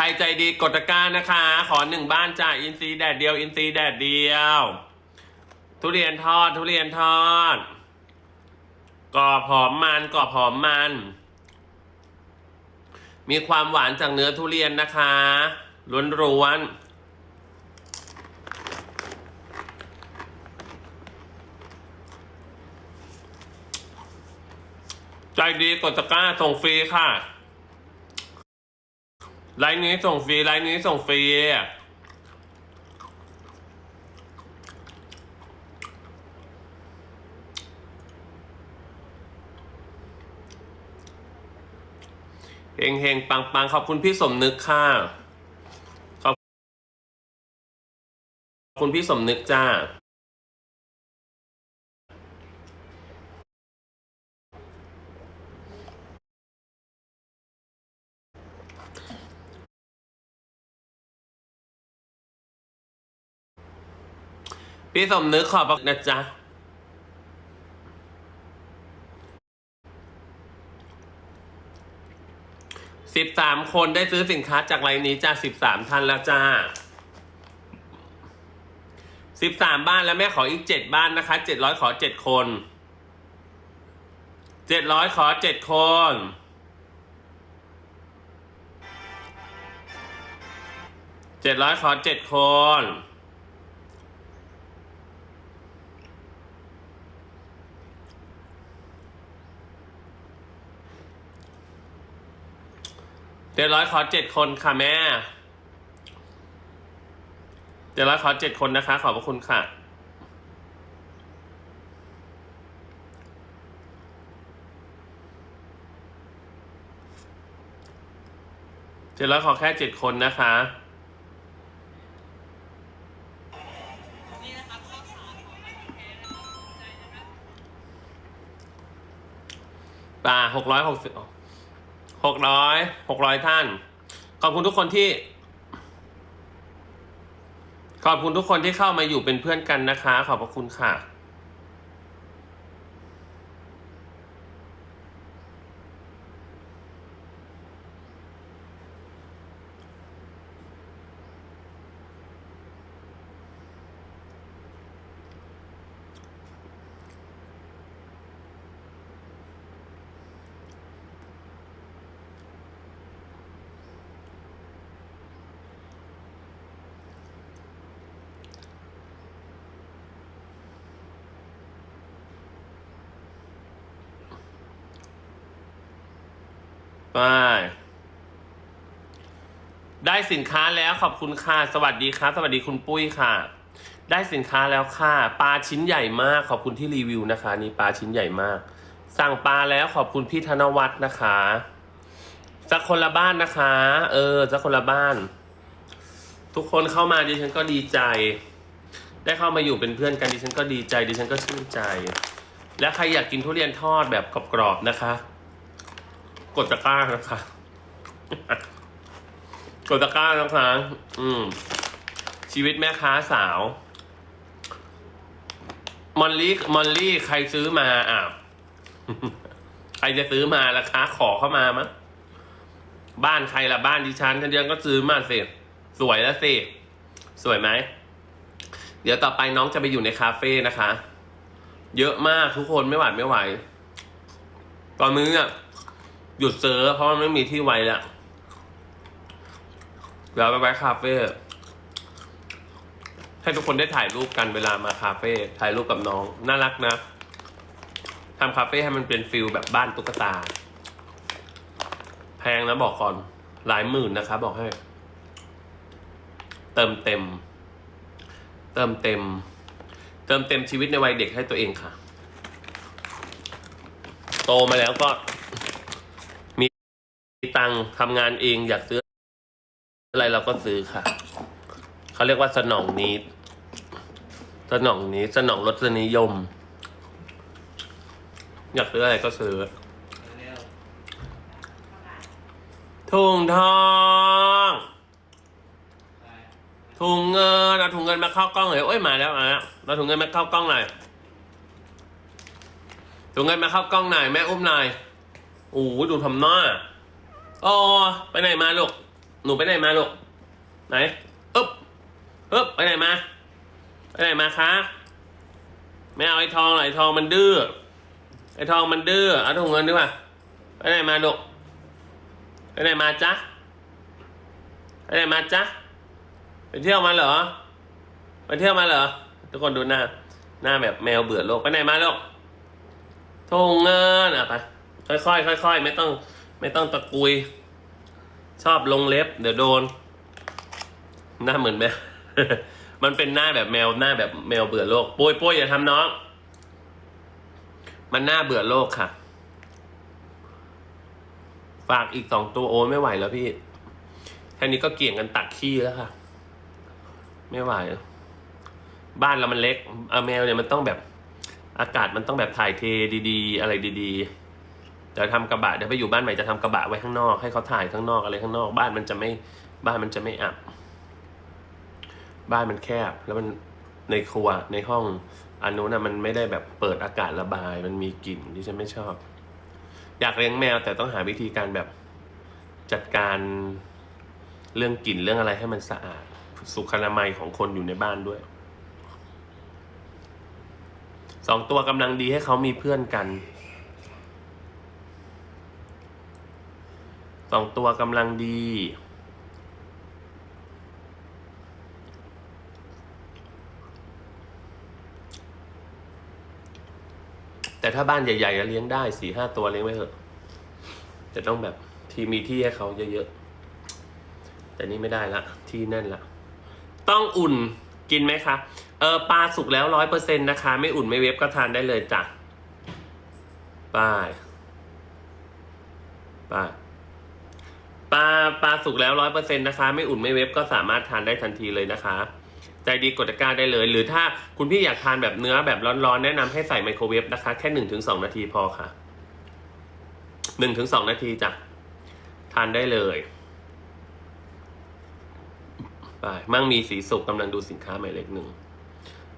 ใครใจดีกดตะกร้านะคะ ขอหนึ่งบ้านจ่าอินซีแดดเดียว อินซีแดดเดียว ทุเรียนทอด ทุเรียนทอดกรอบหอมมันกรอบหอมมัน มีความหวานจากเนื้อทุเรียนนะคะล้วนๆใจดีกดตะกร้าส่งฟรีค่ะ ไลน์นี้ส่งฟรีไลน์นี้ส่งฟรีเฮงเฮงปังปังขอบคุณพี่สมนึกค่ะ ขอบคุณพี่สมนึกจ้า พี่สมนึกขอบพระนะจ๊ะ สิบสามคนได้ซื้อสินค้าจากไลน์นี้จ้าสิบสามท่านแล้วจ้าสิบสามบ้านแล้วแม่ขออีกเจ็ดบ้านนะคะเจ็ดร้อยขอเจ็ดคนเจ็ดร้อยขอเจ็ดคนเจ็ดร้อยขอเจ็ดคน เจ็ดร้อยขอเจ็ดคนค่ะแม่เจ็ดร้อยขอเจ็ดคนนะคะ ขอบพระคุณค่ะเจ็ดร้อยขอแค่เจ็ดคนนะคะป่าหกร้อยหกสิบ หกร้อยหกร้อยท่าน ขอบคุณทุกคนที่ ขอบคุณทุกคนที่เข้ามาอยู่เป็นเพื่อนกันนะคะ ขอบพระคุณค่ะ ไปได้สินค้าแล้วขอบคุณค่ะ สวัสดีครับ สวัสดีคุณปุ้ยค่ะ ได้สินค้าแล้วค่ะ ปลาชิ้นใหญ่มาก ขอบคุณที่รีวิวนะคะ นี่ปลาชิ้นใหญ่มาก สั่งปลาแล้วขอบคุณพี่ธนวัฒน์นะคะ สักคนละบ้านนะคะ เออสักคนละบ้าน ทุกคนเข้ามาดิฉันก็ดีใจ ได้เข้ามาอยู่เป็นเพื่อนกันดิฉันก็ดีใจดิฉันก็ชื่นใจ และใครอยากกินทุเรียนทอดแบบกรอบๆนะคะ กดตะกร้านะคะ กดตะกร้านะคะ อืม ชีวิตแม่ค้าสาว มอลลี่ มอลลี่ ใครซื้อมาอะใครจะซื้อมาราคาขอเข้ามามั้งบ้านใครละบ้านดิฉันท่านเดียนก็ซื้อมาสิสวยแล้วสิสวยไหม เดี๋ยวต่อไปน้องจะไปอยู่ในคาเฟ่นะคะ เยอะมากทุกคนไม่หวาดไม่ไหว ตอนนี้อะ หยุดเซิร์ฟเพราะมันไม่มีที่ไว้แล้วเดี๋ยวไปไว้คาเฟ่ให้ทุกคนได้ถ่ายรูปกันเวลามาคาเฟ่ถ่ายรูปกับน้อง น่ารักนะทำคาเฟ่ให้มันเป็นฟิลแบบบ้านตุ๊กตา แพงนะบอกก่อน หลายหมื่นนะคะ บอกให้ เติมเต็ม เติมเต็ม เติมเต็มชีวิตในวัยเด็กให้ตัวเองค่ะ โตมาแล้วก็ งค์ทำงานเองอยากซื้อ อะไรเราก็ซื้อค่ะ เขาเรียกว่าสนองนี้ สนองนี้สนองรสนิยม อยากซื้ออะไรก็ซื้อถุงทองถุงเงินเอาถุงเงินมาเข้ากล้องเลยโอ้ยมาแล้วมาแล้วเราถุงเงินมาเข้ากล้องหน่อยถุงเงินมาเข้ากล้องหน่อยแม่อุ้มหน่อยโอ้ดูทำหน้า อ๋อไปไหนมาลูก หนูไปไหนมาลูก ไหนอึ๊บอึ๊บไปไหนมา ไปไหนมาคะ ไม่เอาไอ้ทองหรอไอ้ทองมันดื้อ ไอ้ทองมันดื้อ เอาถุงเงินดีกว่า ไปไหนมาลูก ไปไหนมาจ๊ะ ไปไหนมาจ๊ะ ไปเที่ยวมาเหรอ ไปเที่ยวมาเหรอ ทุกคนดูหน้า หน้าแบบแมวเบื่อโลก ไปไหนมาลูกถุงเงินอะไปค่อยๆค่อยๆไม่ต้อง ไม่ต้องตะกุย ชอบลงเล็บ เดี๋ยวโดน หน้าเหมือนแมว มันเป็นหน้าแบบแมวหน้าแบบแมวเบื่อโลกปุ้ยปุ้ยอย่าทำน้อง มันหน้าเบื่อโลกค่ะ ฝากอีกสองตัวโอ้ไม่ไหวแล้วพี่แค่นี้ก็เกี่ยงกันตักขี้แล้วค่ะ ไม่ไหว บ้านเรามันเล็กเอาแมวเนี่ยมันต้องแบบอากาศมันต้องแบบถ่ายเทดี ๆ อะไรดี ๆ จะทำกระบะเดี๋ยวไปอยู่บ้านใหม่จะทำกระบะไว้ข้างนอกให้เขาถ่ายข้างนอกอะไรข้างนอก บ้านมันจะไม่บ้านมันจะไม่อับ บ้านมันแคบ แล้วมันในครัวในห้องอันนู้นนะมันไม่ได้แบบเปิดอากาศระบาย มันมีกลิ่นที่ฉันไม่ชอบ อยากเลี้ยงแมวแต่ต้องหาวิธีการแบบจัดการเรื่องกลิ่นเรื่องอะไรให้มันสะอาด สุขอนามัยของคนอยู่ในบ้านด้วยสองตัวกำลังดีให้เขามีเพื่อนกัน สองตัวกำลังดี แต่ถ้าบ้านใหญ่ๆก็เลี้ยงได้สี่ห้าตัวเลี้ยงไว้เถอะจะต้องแบบที่มีที่ให้เขาเยอะๆ แต่นี่ไม่ได้ละที่แน่นละ ต้องอุ่นกินไหมคะ เออปลาสุกแล้วร้อยเปอร์เซ็นนะคะ ไม่อุ่นไม่เวฟก็ทานได้เลยจ้ะป้ายป้าย ปลาปลาสุกแล้วร้อยเปอร์เซ็นต์นะคะ ไม่อุ่นไม่เวฟก็สามารถทานได้ทันทีเลยนะคะ ใจดีกดตะกร้าได้เลย หรือถ้าคุณพี่อยากทานแบบเนื้อแบบร้อนๆ แนะนำให้ใส่ไมโครเวฟนะคะ แค่หนึ่งถึงสองนาทีพอค่ะหนึ่งถึงสองนาทีจ้ะทานได้เลยไปมั่งมีสีสุกกำลังดูสินค้าหมายเลขหนึ่ง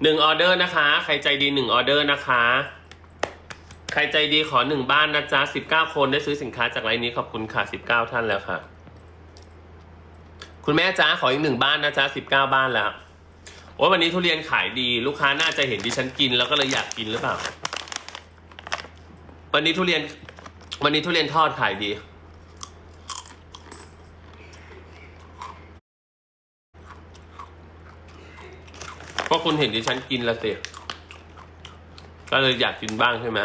หนึ่งออเดอร์นะคะ ใครใจดีหนึ่งออเดอร์นะคะ ใครใจดีขอหนึ่งบ้านนะจ๊ะสิบเก้าคนได้ซื้อสินค้าจากไลน์นี้ขอบคุณค่ะสิบเก้าท่านแล้วค่ะ คุณแม่จ้าขออีกหนึ่งบ้านนะจ๊ะสิบเก้าบ้านแล้วโอ้ยวันนี้ทุเรียนขายดี ลูกค้าน่าจะเห็นดิฉันกินแล้วก็เลยอยากกินหรือเปล่า วันนี้ทุเรียน วันนี้ทุเรียนทอดขายดีเพราะคุณเห็นดิฉันกินแล้วสิก็เลยอยากกินบ้างใช่ไหม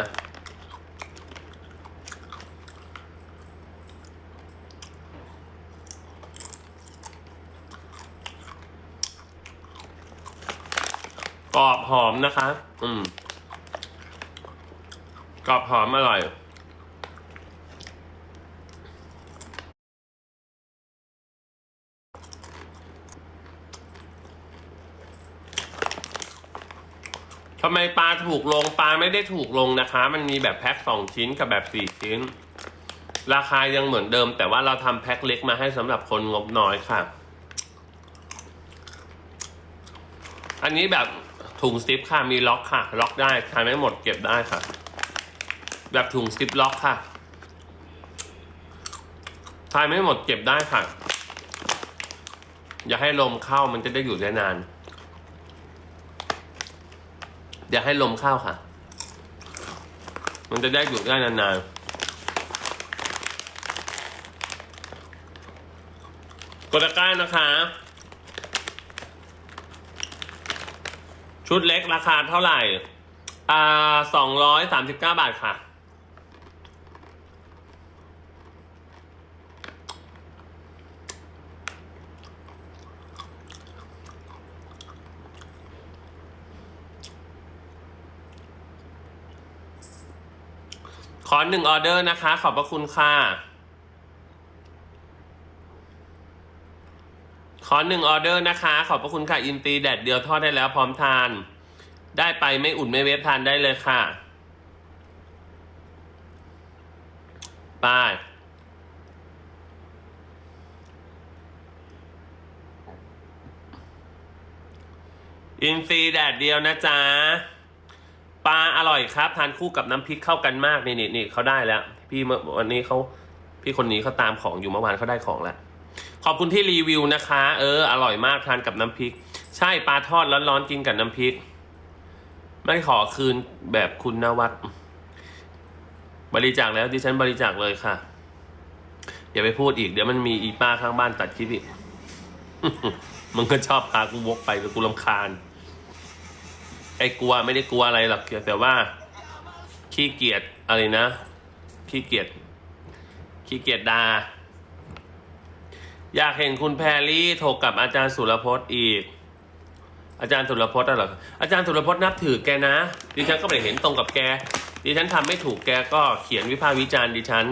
กรอบหอมนะคะ อืมกรอบหอมอร่อยทำไมปลาถูกลงปลาไม่ได้ถูกลงนะคะ มันมีแบบแพ็คสองชิ้นกับแบบสี่ชิ้น ราคายังเหมือนเดิม แต่ว่าเราทำแพ็คเล็กมาให้สำหรับคนงบน้อยค่ะ อันนี้แบบ ถุงซิปค่ะมีล็อกค่ะ ล็อกได้ทานไม่หมดเก็บได้ค่ะ แบบถุงซิปล็อกค่ะทานไม่หมดเก็บได้ค่ะ อย่าให้ลมเข้ามันจะได้อยู่ได้นาน อย่าให้ลมเข้าค่ะ มันจะได้อยู่ได้นานๆกดตะกร้านะคะ ชุดเล็กราคาเท่าไหร่ อ่าสองร้อยสามสิบเก้าบาทค่ะ ขอหนึ่งออเดอร์นะคะ ขอบพระคุณค่ะ ขอหนึ่งออเดอร์นะคะ ขอบพระคุณค่ะอินตีแดดเดียวทอดได้แล้วพร้อมทาน ได้ไปไม่อุ่นไม่เวฟทานได้เลยค่ะไป้าอินซีแดดเดียวนะจ๊ะปลาอร่อยครับ ทานคู่กับน้ำพริกเข้ากันมากนี่นี่นี่เขาได้แล้ว พี่เมื่อวันนี้เขาพี่คนนี้เขาตามของอยู่เมื่อวานเขาได้ของแล้ว ขอบคุณที่รีวิวนะคะ เออ อร่อยมากทานกับน้ำพริก ใช่ปลาทอดร้อนๆกินกับน้ำพริก ไม่ขอคืนแบบคุณนวัดบริจาคแล้วดิฉันบริจาคเลยค่ะ อย่าไปพูดอีกเดี๋ยวมันมีอีป้าข้างบ้านตัดคลิปอีกมันก็ชอบพากูวกไปแต่กูรำคาญ ไอ้กลัวไม่ได้กลัวอะไรหรอกแต่ว่า ขี้เกียจอะไรนะ ขี้เกียจขี้เกียจดา อยากเห็นคุณแพรรี่ถกกับอาจารย์สุรพจน์อีก อาจารย์สุรพจน์น่ะเหรออาจารย์สุรพจน์นับถือแกนะ ดิฉันก็ไม่ได้เห็นตรงกับแก ดิฉันทำไม่ถูกแกก็เขียนวิพากษ์วิจารณ์ดิฉัน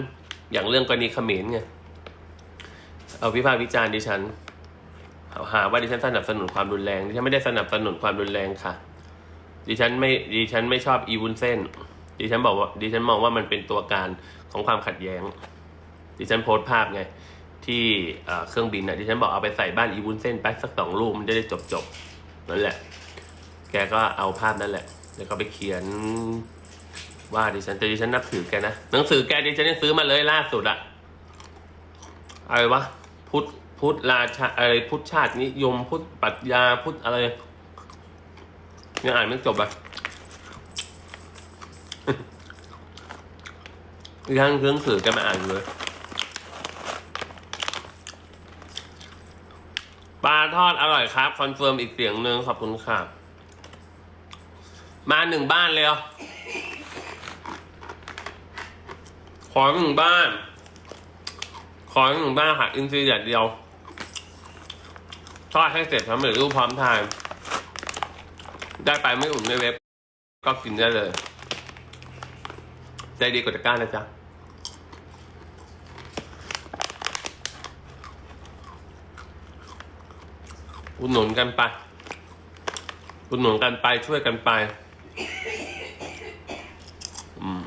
อย่างเรื่องกรณีเขมรไง เอาวิพากษ์วิจารณ์ดิฉันหาว่าดิฉันสนับสนุนความรุนแรง ดิฉันไม่ได้สนับสนุนความรุนแรงค่ะ ดิฉันไม่ ดิฉันไม่ชอบอีวุนเส้น ดิฉันบอกว่า ดิฉันมองว่ามันเป็นตัวการของความขัดแย้ง ดิฉันโพสต์ภาพไง ที่เครื่องบินน่ะดิฉันบอกเอาไปใส่บ้านอีวุ้นเส้นไปสักสองรูปมันจะได้จบจบนั่นแหละ แกก็เอาภาพนั่นแหละ แล้วก็ไปเขียนว่าดิฉันแต่ดิฉันนับถือแกนะหนังสือแกดิฉันยังซื้อมาเลยล่าสุดอะอะไรวะพุทธพุทธราชาอะไรพุทธชาตินิยมพุทธปรัชญาพุทธอะไรยังอ่านไม่จบอะดิฉันซื้องสือแกมาอ่านเลย ปลาทอดอร่อยครับ คอนเฟิร์มอีกเสียงหนึ่งขอบคุณค่ะ มาหนึ่งบ้านเลยขอหนึ่งบ้าน ขอหนึ่งบ้านค่ะ อินซีอย่างเดียว ทอดให้เสร็จทำเร็จรูปพร้อมทานได้ไปไม่อุ่นในเว็บ ก็กินได้เลย ใจดีกว่าตะก้านะจ๊ะ อุดหนุนกันไป อุดหนุนกันไปช่วยกันไป อืม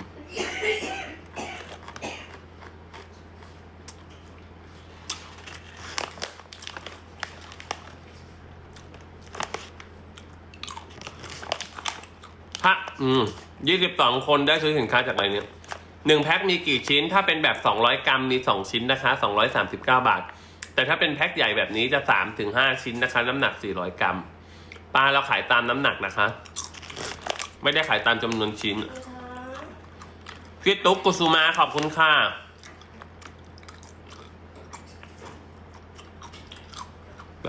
ถ้าอืมยี่สิบสองคนได้ซื้อสินค้าจากอะไรเนี่ยหนึ่งแพ็คมีกี่ชิ้น ถ้าเป็นแบบสองร้อยกรัมมีสองชิ้นนะคะสองร้อยสามสิบเก้าบาท แต่ถ้าเป็นแพ็คใหญ่แบบนี้จะสามถึงห้าชิ้นนะคะ น้ำหนักสี่ร้อยกรัมปลาเราขายตามน้ำหนักนะคะ ไม่ได้ขายตามจำนวนชิ้นพี่ตุ๊กกุสุมาขอบคุณค่ะไป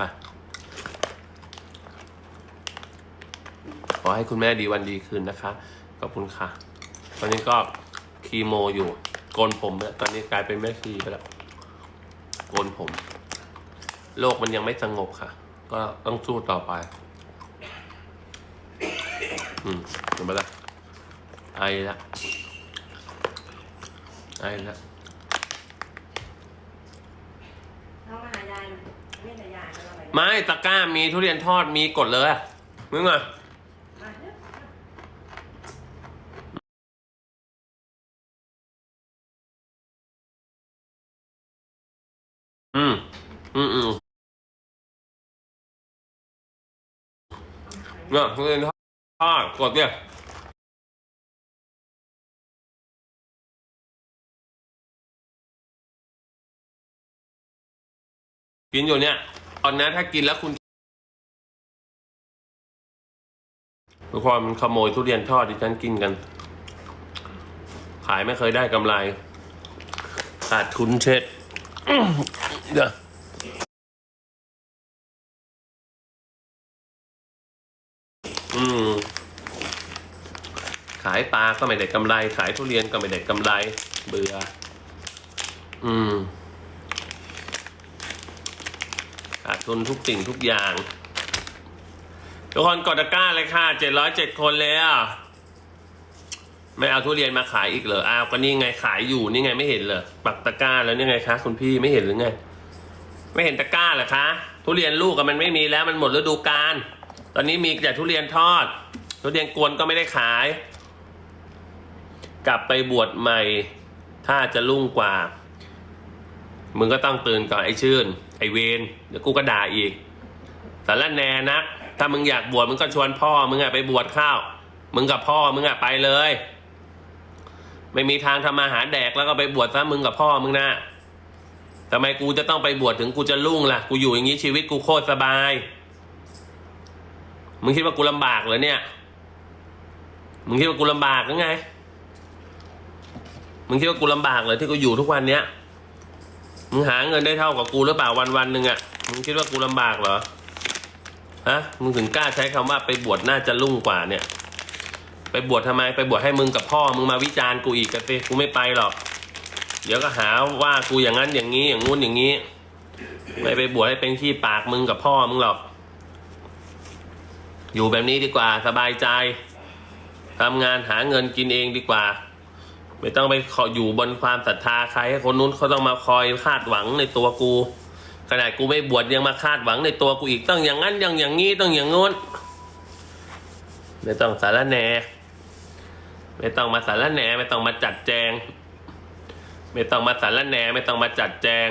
ขอให้คุณแม่ดีวันดีคืนนะคะ ขอบคุณค่ะ ตอนนี้ก็คีโมอยู่ โกนผมเนี่ยตอนนี้กลายเป็นแม่ชีไปแล้ว โกนผม โลกมันยังไม่สงบค่ะ ก็ต้องสู้ต่อไป อืมเห็นไหมล่ะไอละไอละเข้ามาหายายเรียกยายมาอะไรไม่ตะกร้ามีทุเรียนทอดมีกดเลยอะมึงอะ มาเนี่ย อืม อืมอืม เนี่ยทุเรียนทอดกดเนี่ยกินอยู่เนี่ย ตอนนี้ถ้ากินแล้วคุณทุกคนมันขโมยทุเรียนทอดที่ฉันกินกัน ขายไม่เคยได้กำไรขาดทุนเช็ดเดี๋ยว อืม ขายปลาก็ไม่ได้กำไร ขายทุเรียนก็ไม่ได้กำไร เบื่อ อืม ขาดทุนทุกสิ่งทุกอย่าง ทุกคนกดตะกร้าเลยค่ะ เจ็ดร้อยเจ็ดคนเลยอะ ไม่เอาทุเรียนมาขายอีกเหรอ อ้าว ก็นี่ไงขายอยู่ นี่ไงไม่เห็นเหรอ ปักตะกร้าแล้วนี่ไงคะคุณพี่ไม่เห็นหรือไง ไม่เห็นตะกร้าเหรอคะ ทุเรียนลูกอะมันไม่มีแล้ว มันหมดฤดูกาล อนนี้มีแต่ทุเรียนทอด ทุเรียนกวนก็ไม่ได้ขาย กลับไปบวชใหม่ ถ้าจะรุ่งกว่า มึงก็ต้องตื่นก่อนไอ้ชื่น ไอ้เวนเดี๋ยวกูก็ด่าอีกสารแนนะ ถ้ามึงอยากบวชมึงก็ชวนพ่อ มึงอะไปบวชข้าว มึงกับพ่อมึงอะไปเลย ไม่มีทางทำมาหาแดกแล้วก็ไปบวชซะมึงกับพ่อมึงนะทำไมกูจะต้องไปบวชถึงกูจะรุ่งล่ะ กูอยู่อย่างนี้ชีวิตกูโคตรสบาย มึงคิดว่ากูลำบากเหรอเนี่ย มึงคิดว่ากูลำบากหรือไง มึงคิดว่ากูลำบากเหรอที่กูอยู่ทุกวันเนี้ย มึงหาเงินได้เท่ากับกูหรือเปล่าวันวันหนึ่งอะ่ะ มึงคิดว่ากูลำบากเหรอ ฮะ มึงถึงกล้าใช้คำว่าไปบวชน่าจะรุ่งกว่าเนี่ย ไปบวชทำไม ไปบวชให้มึงกับพ่อ มึงมาวิจารณ์กูอีกกันสิกูไม่ไปหรอก เดี๋ยวก็หาว่ากูอย่างนั้นอย่างนี้อย่างงู้นอย่างนี้ ไม่ไปบวชให้เป็นขี้ปากมึงกับพ่อมึงหรอก อยู่แบบนี้ดีกว่าสบายใจทำงานหาเงินกินเองดีกว่า ไม่ต้องไปขออยู่บนความศรัทธาใครคนนู้นเขาต้องมาคอยคาดหวังในตัวกูขนาดกูไม่บวชยังมาคาดหวังในตัวกูอีกต้องอย่างนั้นอย่างอย่างนี้ต้องอย่างงู้นไม่ต้องสารแหนไม่ต้องมาสารแหนไม่ต้องมาจัดแจง ไม่ต้องมาสารแหนไม่ต้องมาจัดแจง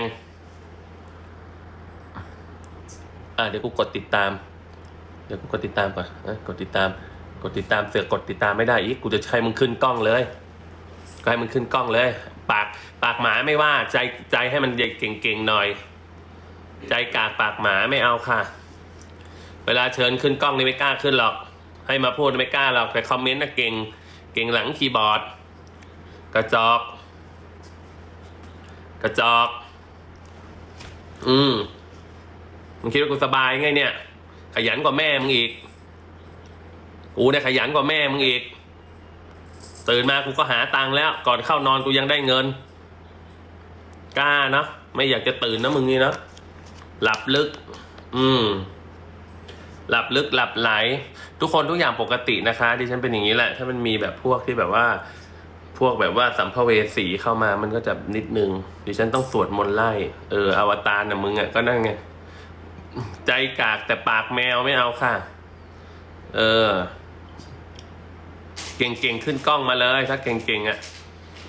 อะเดี๋ยวกูกดติดตาม เดี๋ยวกูกดติดตามก่อนนะกดติดตาม กดติดตามเสือกกดติดตามไม่ได้อีก กูจะใช้มึงขึ้นกล้องเลย ก็ให้มึงขึ้นกล้องเลย ปากปากหมาไม่ว่าใจใจให้มันเก่งๆหน่อย ใจกากปากหมาไม่เอาค่ะ เวลาเชิญขึ้นกล้องนี่ไม่กล้าขึ้นหรอก ให้มาพูดไม่กล้าหรอกแต่คอมเมนต์นะเก่ง เก่งหลังคีย์บอร์ด กระจอก กระจอก อืมมึงคิดว่ากูสบายไงเนี่ย ขยันกว่าแม่มึงอีก กูเนี่ยขยันกว่าแม่มึงอีก ตื่นมากูก็หาตังค์แล้ว ก่อนเข้านอนกูยังได้เงิน กล้าเนาะไม่อยากจะตื่นนะมึงนี่เนาะหลับลึก อืม หลับลึกหลับไหล ทุกคนทุกอย่างปกตินะคะดิฉันเป็นอย่างนี้แหละ ถ้ามันมีแบบพวกที่แบบว่า พวกแบบว่าสัมภเวสีเข้ามามันก็จะนิดนึงดิฉันต้องสวดมนต์ไล่ เอออวตารนะมึงอะก็นั่นไง ใจกากแต่ปากแมวไม่เอาค่ะ เออ เก่งๆ ขึ้นกล้องมาเลย ถ้าเก่งๆอะ่ะ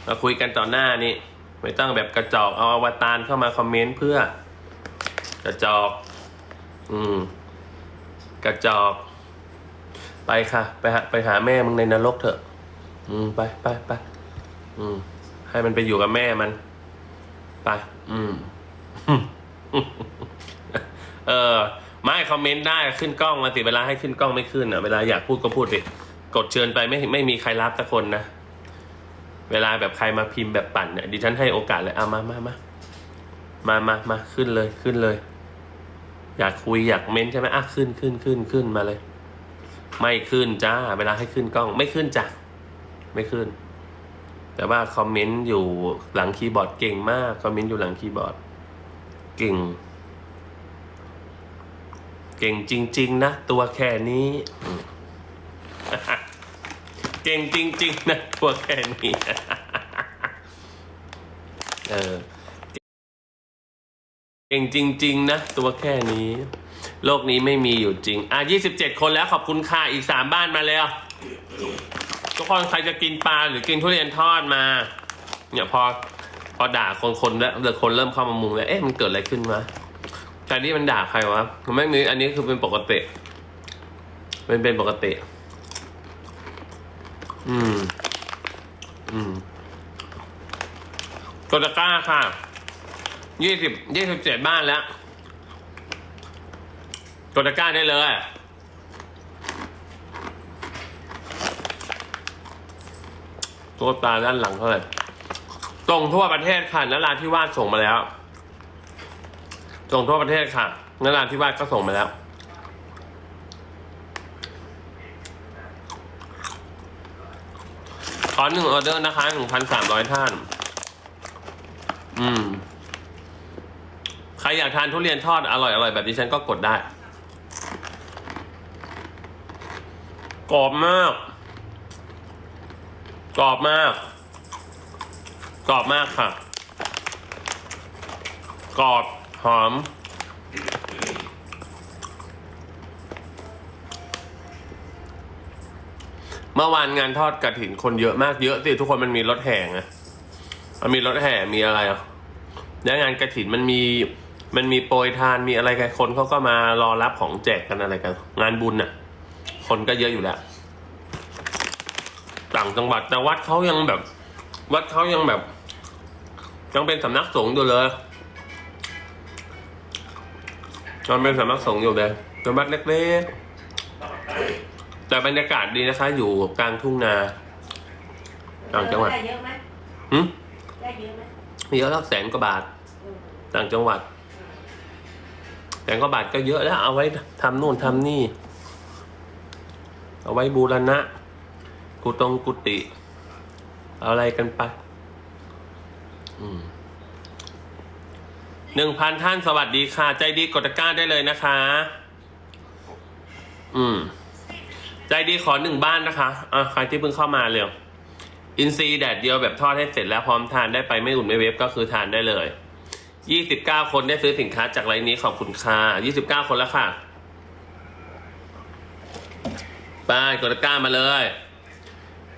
มาคุยกันต่อหน้านี่ ไม่ต้องแบบกระจอกเอาอวตารเข้ามาคอมเมนต์เพื่อ กระจอก อืม กระจอก ไปค่ะ ไปหาไปหาแม่มึงในนรกเถอะ อืม ไปไปไปอืม ให้มันไปอยู่กับแม่มัน ไป อืม เออไม่คอมเมนต์ได้ขึ้นกล้องมาสิเวลาให้ขึ้นกล้องไม่ขึ้นอะเวลาอยากพูดก็พูดดิกดเชิญไปไม่ไม่มีใครรับสักคนนะ เวลาแบบใครมาพิมพ์แบบปั่นเนี่ยดิฉันให้โอกาสเลยเอามามามามามามาขึ้นเลยขึ้นเลย อยากคุยอยากเม้นใช่ไหมอะขึ้นขึ้นขึ้นขึ้นมาเลย ไม่ขึ้นจ้า เวลาให้ขึ้นกล้อง ไม่ขึ้นจ้ะไม่ขึ้น แต่ว่าคอมเมนต์อยู่หลังคีย์บอร์ดเก่งมากคอมเมนต์อยู่หลังคีย์บอร์ด เก่ง เก่งจริง ๆ นะ ตัวแค่นี้ เก่งจริง ๆ นะ ตัวแค่นี้ เออ เก่งจริง ๆ นะ ตัวแค่นี้ โลกนี้ไม่มีอยู่จริง อะยี่สิบเจ็ดคนแล้วขอบคุณค่ะ อีกสามบ้านมาแล้ว ทุกคนใครจะกินปลาหรือกินทุเรียนทอดมา เนี่ยพอ พอด่าคนคนแล้วเดี๋ยวคนเริ่มเข้ามามุงแล้ว เอ๊ะมันเกิดอะไรขึ้นวะ แต่นี่มันด่าใครวะมันไม่มีอันนี้คือเป็นปกติเป็นเป็นปกติ อืม อืมกดตะกร้าค่ะ ยี่สิบ ยี่สิบเจ็ดบ้านแล้วกดตะกร้าได้เลยตัวตาด้านหลังเท่าไหร่ส่งทั่วประเทศค่ะนราธิวาสส่งมาแล้ว ส่งทั่วประเทศค่ะนราธิวาสก็ส่งมาแล้ว ขอหนึ่งออเดอร์นะคะหนึ่งพันสามร้อยท่าน อืม ใครอยากทานทุเรียนทอดอร่อยอร่อยแบบนี้ฉันก็กดได้ กรอบมาก กรอบมาก กรอบมากค่ะ กรอบ หอม เมื่อวานงานทอดกระถินคนเยอะมากเยอะสิทุกคนมันมีรถแห่ไงมันมีรถแห่มีอะไรอะแล้วงานกระถินมันมีมันมีโปรยทานมีอะไรกันคนเขาก็มารอรับของแจกกันอะไรกัน งานบุญน่ะ คนก็เยอะอยู่แล้วต่างจังหวัดแต่วัดเขายังแบบ วัดเขายังแบบยังเป็นสำนักสงฆ์อยู่เลย มันเป็นสำนักสงฆ์อยู่เลยเป็นวัดเล็กๆ แต่บรรยากาศดีนะคะ อยู่กลางทุ่งนาต่างจังหวัดได้เยอะไหมหึได้เยอะไหมมีเยอะสักแสนกว่าบาทเออต่างจังหวัดแสนกว่าบาทก็เยอะแล้ว เอาไว้ทำนู่นทำนี่ เอาไว้บูรณะ กุตงกุฏิเอาอะไรกันไป หนึ่งพันท่านสวัสดีค่ะ ใจดีกดตะกร้าได้เลยนะคะ อืม ใจดีขอหนึ่งบ้านนะคะ อะใครที่เพิ่งเข้ามาเร็ว อินซีแดดเดียวแบบทอดให้เสร็จแล้วพร้อมทานได้ไปไม่อุ่นไม่เวฟก็คือทานได้เลยยี่สิบเก้าคนได้ซื้อสินค้าจากไลน์นี้ขอบคุณค่ะยี่สิบเก้าคนแล้วค่ะไปกดตะกร้ามาเลย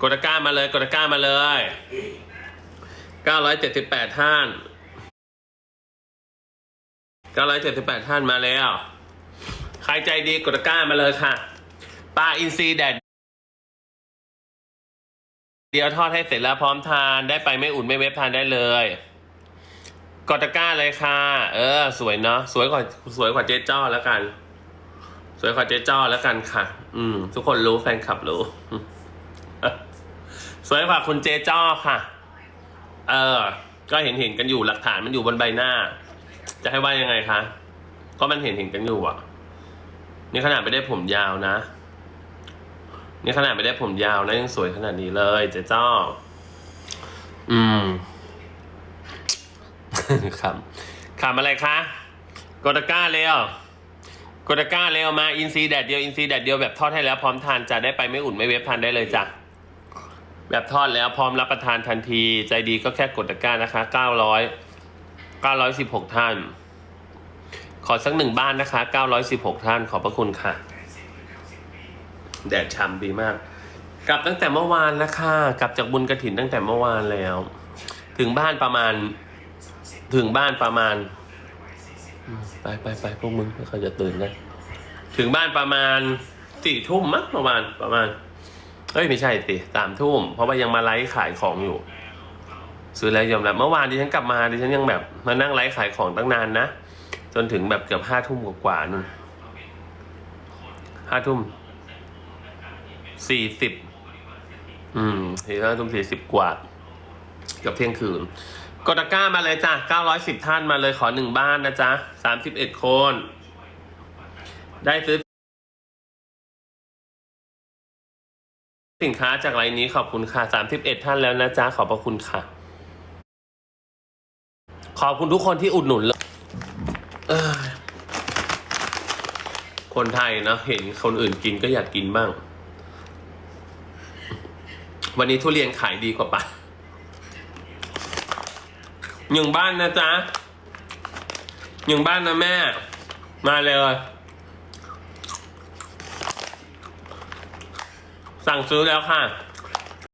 กดตะกร้ามาเลยกดตะกร้ามาเลยเก้าร้อยเจ็ดสิบแปดท่าน เก้าร้อยเจ็ดสิบแปดท่านมาแล้ว ใครใจดีกดตะกร้ามาเลยค่ะ ปลาอินทรีแดดเดียวทอดให้เสร็จแล้วพร้อมทานได้ไปไม่อุ่นไม่เวฟทานได้เลยกดตะกร้าเลยค่ะ เออ สวยเนาะสวยกว่าสวยกว่าเจ๊จ้อแล้วกัน สวยกว่าเจ๊จ้อแล้วกันค่ะ อืม ทุกคนรู้แฟนคลับรู้ สวยกว่าคุณเจ๊จ้อค่ะ เออ ก็เห็นเห็นกันอยู่หลักฐานมันอยู่บนใบหน้า จะให้ว่ายังไงคะ ก็มันเห็นเห็นกันอยู่อะ นี่ขนาดไม่ได้ผมยาวนะ นี่ขนาดไม่ได้ผมยาวนะยังสวยขนาดนี้เลยเจ๊จ้ออืมคำคำอะไรคะกดก้าเร็วกดก้าเร็วมาอินซีแดดเดียวอินซีแดดเดียวแบบทอดให้แล้วพร้อมทานจะได้ไปไม่อุ่นไม่เวฟทานได้เลยจ้ะแบบทอดแล้วพร้อมรับประทานทันที ใจดีก็แค่กดตะกร้านะคะเก้าร้อยเก้าร้อยสิบหกท่าน ขอสักหนึ่งบ้านนะคะเก้าร้อยสิบหกท่าน ขอบพระคุณค่ะ แดดช่ำดีมาก กลับตั้งแต่เมื่อวานแล้วค่ะ กลับจากบุญกระถินตั้งแต่เมื่อวานแล้ว ถึงบ้านประมาณ ถึงบ้านประมาณ ไปไปไปพวกมึงเขาจะตื่นกันถึงบ้านประมาณสี่ทุ่มมั้งประมาณประมาณเอ้ยไม่ใช่สิสามทุ่ม เพราะว่ายังมาไลฟ์ขายของอยู่ ซื้อแล้วยอมรับเมื่อวานดิฉันกลับมาดิฉันยังแบบมานั่งไลฟ์ขายของตั้งนานนะจนถึงแบบเกือบห้าทุ่มกว่าๆนู่นห้าทุ่มสี่สิบอืมสี่ห้าทุ่มสี่สิบกว่าเกับเที่ยงคืนกดตะกร้ามาเลยจ้ะเก้าร้อยสิบท่านมาเลยขอหนึ่งบ้านนะจ๊ะสามสิบเอ็ดคน ได้ซื้อสินค้าจากไลน์นี้ขอบคุณค่ะสามสิบเอ็ดท่านแล้วนะจ๊ะ ขอบพระคุณค่ะ ขอบคุณทุกคนที่อุดหนุนเลยคนไทยนะเห็นคนอื่นกินก็อยากกินบ้าง วันนี้ทุเรียนขายดีกว่าปะหนึ่งบ้านนะจ๊ะหนึ่งบ้านนะแม่ มาเลย สั่งซื้อแล้วค่ะ